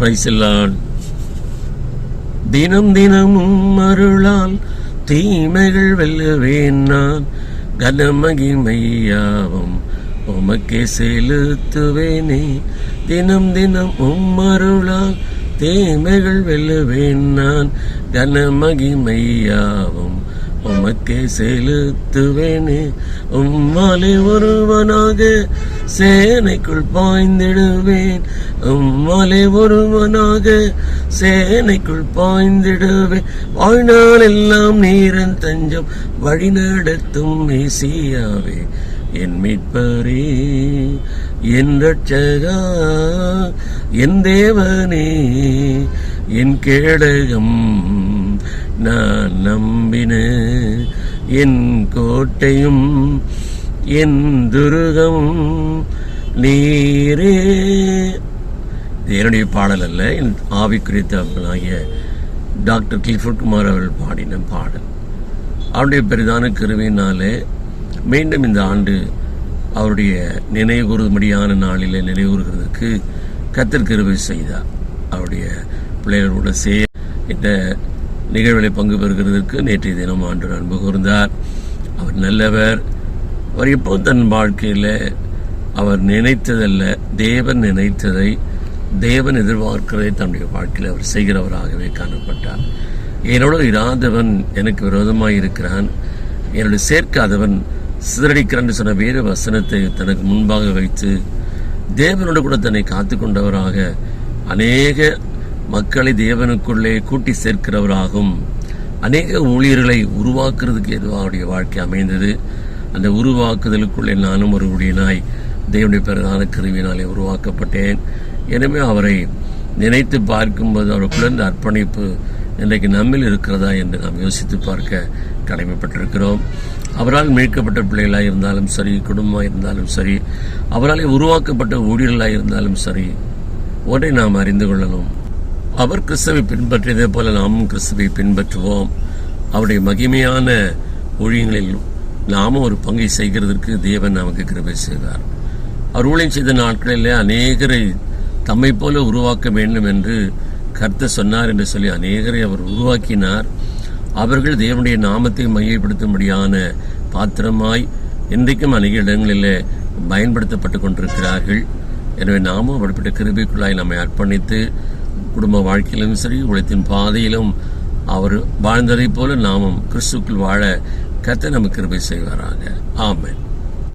பிரைசில்லான். தினம் தினமும் அருளால் தீமைகள் வெல்லுவேன் நான். கனமகிமையாவும் உமக்கே செலுத்துவேனே. தினம் தினம் உம் அருளால் தீமைகள் வெல்லுவேன் நான். கனமகிமையாவும் உமக்கே செலுத்துவேனே. உம்மாலே ஒருவனாக சேனைக்குள் பாய்ந்திடுவேன். உம்மாலே ஒருவனாக சேனைக்குள் பாய்ந்திடுவேன். வாழ்நாள் எல்லாம் நீரன் தஞ்சம் வழி நடத்தும் மேசியாவே என் மீட்பரே என் ரட்சகா என் தேவனே என் கேடகம் நான் நம்பின என் கோட்டையும் என் துருகமும் நீரே. என்னுடைய பாடல் அல்ல என் ஆவி குறித்தாகிய டாக்டர் கில்ஃபுட் குமார் அவர்கள் பாடின பாடல். அவருடைய பெரிதான கருவினாலே மீண்டும் இந்த ஆண்டு அவருடைய நினைவுகூறும்படியான நாளில் நினைவுகூறுகிறதுக்கு கத்தர் கருவி செய்தார். அவருடைய பிள்ளைகளோட சே இந்த நிகழ்வில் பங்கு பெறுகிறதற்கு நேற்றைய தினம் ஆண்டு அன்பு கூர்ந்தார். அவர் நல்லவர். அவர் எப்போ தன் வாழ்க்கையில் அவர் நினைத்ததல்ல தேவன் நினைத்ததை தேவன் எதிர்பார்க்கிறதை தன்னுடைய வாழ்க்கையில் அவர் செய்கிறவராகவே காணப்பட்டார். என்னோட இராதவன் எனக்கு விரோதமாக இருக்கிறான். என்னோட சேர்க்காதவன் சிதறடிக்கிறான் சொன்ன வேறு வசனத்தை தனக்கு முன்பாக வைத்து தேவனோடு கூட தன்னை காத்து கொண்டவராக அநேக மக்களை தேவனுக்குள்ளே கூட்டி சேர்க்கிறவராகும். அநேக ஊழியர்களை உருவாக்குறதுக்கு எதுவாவுடைய அவருடைய வாழ்க்கை அமைந்தது. அந்த உருவாக்குதலுக்குள்ளே நானும் ஒரு ஊழியனாய் தேவனுடைய பிரதான கருவினாலே உருவாக்கப்பட்டேன். எனவே அவரை நினைத்து பார்க்கும்போது அவருக்குள்ள இந்த அர்ப்பணிப்பு இன்றைக்கு நம்மில் இருக்கிறதா என்று நாம் யோசித்து பார்க்க கடமைப்பட்டிருக்கிறோம். அவரால் மீட்கப்பட்ட பிள்ளைகளாக இருந்தாலும் சரி குடும்பமாக இருந்தாலும் சரி அவராலே உருவாக்கப்பட்ட ஊழியர்களாக இருந்தாலும் சரி ஒன்றை நாம் அறிந்து கொள்ளணும். அவர் கிறிஸ்தவை பின்பற்றியதே போல நாமும் கிறிஸ்துவை பின்பற்றுவோம். அவருடைய மகிமையான ஊழியங்களில் நாமும் ஒரு பங்கை செய்கிறதற்கு தேவன் நமக்கு கிருபை செய்வார். அவர் ஊழியம் செய்த நாட்களிலே அநேகரை தம்மை போல உருவாக்க வேண்டும் என்று கர்த்த சொன்னார் என்று சொல்லி அநேகரை அவர் உருவாக்கினார். அவர்கள் தேவனுடைய நாமத்தை மையப்படுத்தும்படியான பாத்திரமாய் இன்றைக்கும் அநேக இடங்களிலே பயன்படுத்தப்பட்டு கொண்டிருக்கிறார்கள். எனவே நாமும் அப்படிப்பட்ட கிருபைக்குள்ளாய் நம்மை அர்ப்பணித்து குடும்ப வாழ்க்கையிலும் சரி உலகத்தின் பாதையிலும் அவர் வாழ்ந்ததைப் போல நாமும் கிறிஸ்துக்குள் வாழ கத்த நமக்கு கிருபை செய்வாராக. ஆமென்.